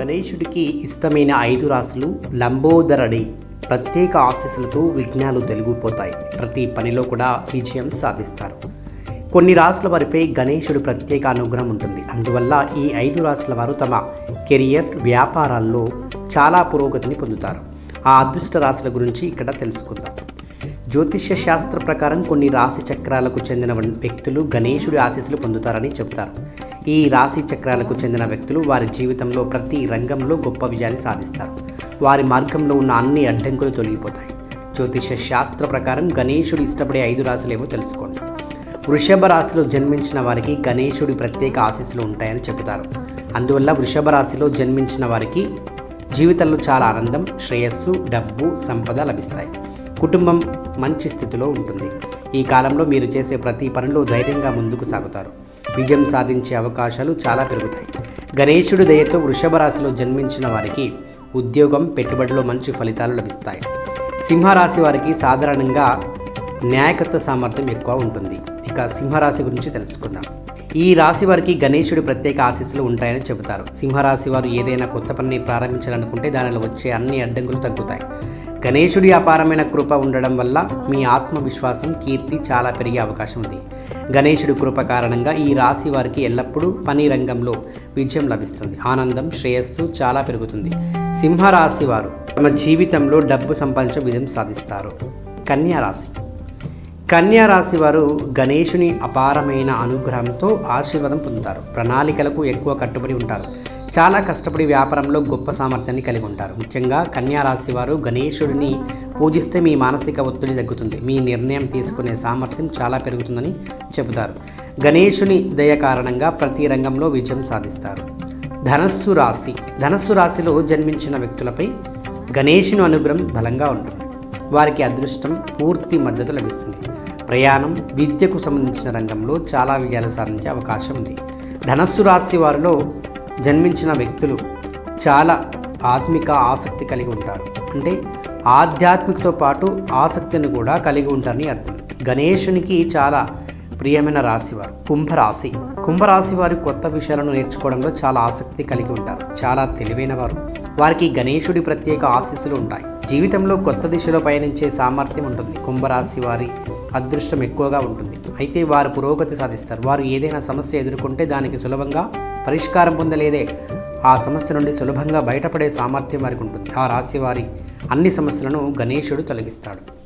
గణేశుడికి ఇష్టమైన ఐదు రాసులు లంబోదరడి ప్రత్యేక ఆశీస్సులతో విఘ్నాలు తొలగిపోతాయి. ప్రతి పనిలో కూడా విజయం సాధిస్తారు. కొన్ని రాసుల వారిపై గణేశుడు ప్రత్యేక అనుగ్రహం ఉంటుంది. అందువల్ల ఈ ఐదు రాసుల వారు తమ కెరియర్ వ్యాపారాల్లో చాలా పురోగతిని పొందుతారు. ఆ అదృష్ట రాశుల గురించి ఇక్కడ తెలుసుకుందాం. జ్యోతిష్య శాస్త్ర ప్రకారం కొన్ని రాశి చక్రాలకు చెందిన వ్యక్తులు గణేశుడి ఆశీస్సులు పొందుతారని చెబుతారు ఈ రాశి చక్రాలకు చెందిన వ్యక్తులు వారి జీవితంలో ప్రతి రంగంలో గొప్ప విజయాన్ని సాధిస్తారు. వారి మార్గంలో ఉన్న అన్ని అడ్డంకులు తొలగిపోతాయి. జ్యోతిష్య శాస్త్ర ప్రకారం గణేశుడు ఇష్టపడే ఐదు రాశులేవో తెలుసుకోండి. వృషభ రాశిలో జన్మించిన వారికి గణేశుడి ప్రత్యేక ఆశీస్సులు ఉంటాయని చెబుతారు. అందువల్ల వృషభ రాశిలో జన్మించిన వారికి జీవితంలో చాలా ఆనందం శ్రేయస్సు డబ్బు సంపద లభిస్తాయి. కుటుంబం మంచి స్థితిలో ఉంటుంది. ఈ కాలంలో మీరు చేసే ప్రతి పనిలో ధైర్యంగా ముందుకు సాగుతారు. విజయం సాధించే అవకాశాలు చాలా పెరుగుతాయి. గణేశుడి దయతో వృషభ రాశిలో జన్మించిన వారికి ఉద్యోగం పెట్టుబడిలో మంచి ఫలితాలు లభిస్తాయి. సింహరాశి వారికి సాధారణంగా న్యాయకర్త సామర్థ్యం ఎక్కువ ఉంటుంది. ఇక సింహరాశి గురించి తెలుసుకుందాం. ఈ రాశి వారికి గణేశుడి ప్రత్యేక ఆశీస్సులు ఉంటాయని చెబుతారు. సింహరాశి వారు ఏదైనా కొత్త పనిని ప్రారంభించాలనుకుంటే దానిలో వచ్చే అన్ని అడ్డంకులు తగ్గుతాయి. గణేశుడి అపారమైన కృప ఉండడం వల్ల మీ ఆత్మవిశ్వాసం కీర్తి చాలా పెరిగే అవకాశం ఉంది. గణేశుడి కృప కారణంగా ఈ రాశి వారికి ఎల్లప్పుడూ పని రంగంలో విజయం లభిస్తుంది. ఆనందం శ్రేయస్సు చాలా పెరుగుతుంది. సింహరాశి వారు తమ జీవితంలో డబ్బు సంపాదించే విజయం సాధిస్తారు. కన్యా రాశి. కన్యా రాశి వారు గణేషుని అపారమైన అనుగ్రహంతో ఆశీర్వాదం పొందుతారు. ప్రణాళికలకు ఎక్కువ కట్టుబడి ఉంటారు. చాలా కష్టపడి వ్యాపారంలో గొప్ప సామర్థ్యాన్ని కలిగి ఉంటారు. ముఖ్యంగా కన్యా రాశి వారు గణేశుడిని పూజిస్తే మీ మానసిక ఒత్తిడి తగ్గుతుంది. మీ నిర్ణయం తీసుకునే సామర్థ్యం చాలా పెరుగుతుందని చెబుతారు. గణేశుని దయ కారణంగా ప్రతి రంగంలో విజయం సాధిస్తారు. ధనస్సు రాశి. ధనస్సు రాశిలో జన్మించిన వ్యక్తులపై గణేషుని అనుగ్రహం బలంగా ఉంటుంది. వారికి అదృష్టం పూర్తి మద్దతు లభిస్తుంది. ప్రయాణం విద్యకు సంబంధించిన రంగంలో చాలా విజయాలు సాధించే అవకాశం ఉంది. ధనస్సు రాశి వారిలో జన్మించిన వ్యక్తులు చాలా ఆత్మిక ఆసక్తి కలిగి ఉంటారు. అంటే ఆధ్యాత్మికతో పాటు ఆసక్తిని కూడా కలిగి ఉంటారని అర్థం. గణేశునికి చాలా ప్రియమైన రాశివారు కుంభరాశి. కుంభరాశి వారు కొత్త విషయాలను నేర్చుకోవడంలో చాలా ఆసక్తి కలిగి ఉంటారు. చాలా తెలివైన వారు. వారికి గణేశుడి ప్రత్యేక ఆశీస్సులు ఉంటాయి. జీవితంలో కొత్త దిశలో పయనించే సామర్థ్యం ఉంటుంది. కుంభరాశి వారి అదృష్టం ఎక్కువగా ఉంటుంది. అయితే వారు పురోగతి సాధిస్తారు. వారు ఏదైనా సమస్య ఎదుర్కొంటే దానికి సులభంగా పరిష్కారం పొందలేదే. ఆ సమస్య నుండి సులభంగా బయటపడే సామర్థ్యం వారికి ఉంటుంది. ఆ రాశి వారి అన్ని సమస్యలను గణేశుడు తొలగిస్తాడు.